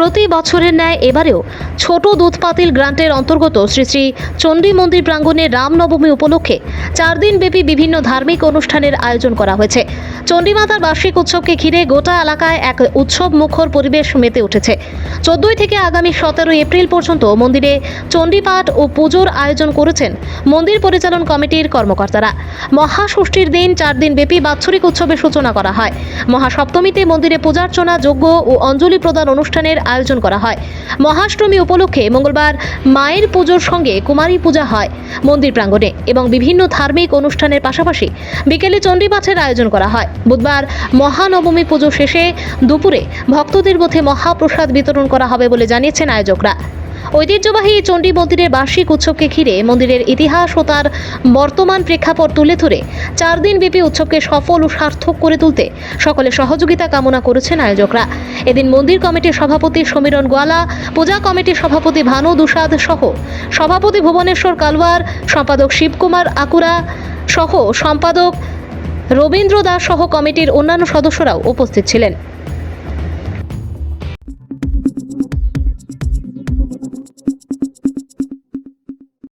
প্রতি বছরের ন্যায় এবারেও ছোট দুধ পাতিল গ্রান্টের অন্তর্গত শ্রী শ্রী চণ্ডী মন্দির প্রাঙ্গণে রামনবমী উপলক্ষে চার দিন ব্যাপী বিভিন্ন ধার্মিক অনুষ্ঠানের আয়োজন করা হয়েছে। চণ্ডীমাতার বার্ষিক উৎসবকে ঘিরে গোটা এলাকায় এক উৎসব মুখর পরিবেশ মেতে উঠেছে। চোদ্দই থেকে আগামী সতেরোই এপ্রিল পর্যন্ত মন্দিরে চণ্ডীপাঠ ও পুজোর আয়োজন করেছেন মন্দির পরিচালন কমিটির কর্মকর্তারা। মহাষষ্ঠীর দিন চার দিন ব্যাপী বাৎসরিক উৎসবের সূচনা করা হয়। মহাসপ্তমীতে মন্দিরে পূজার্চনা, যজ্ঞ ও অঞ্জলি প্রদান অনুষ্ঠানের আয়োজন করা হয়। মহাষ্টমী উপলক্ষে মঙ্গলবার মায়ের পুজোর সঙ্গে কুমারী পূজা হয় মন্দির প্রাঙ্গণে এবং বিভিন্ন ধার্মিক অনুষ্ঠানের পাশাপাশি বিকেলে চণ্ডীপাঠের আয়োজন করা হয়। বুধবার মহানবমী পুজো শেষে দুপুরে ভক্তদের মধ্যে মহাপ্রসাদ বিতরণ করা হবে বলে জানিয়েছেন আয়োজকরা। ঐতিহ্যবাহী চণ্ডী মন্দিরের বার্ষিক উৎসবকে ঘিরে মন্দিরের ইতিহাস ও তার বর্তমান প্রেক্ষাপট তুলে ধরে চার দিন ব্যাপী উৎসবকে সফল ও সার্থক করে তুলতে সকলে সহযোগিতা কামনা করেছেন আয়োজকরা। এদিন মন্দির কমিটির সভাপতি সমীরণ গোয়ালা, পূজা কমিটির সভাপতি ভানু দুসাদ সহ সভাপতি ভুবনেশ্বর কালওয়ার, সম্পাদক শিবকুমার আকুরা সহ সম্পাদক রবীন্দ্র দাস সহ কমিটির অন্যান্য সদস্যরাও উপস্থিত ছিলেন।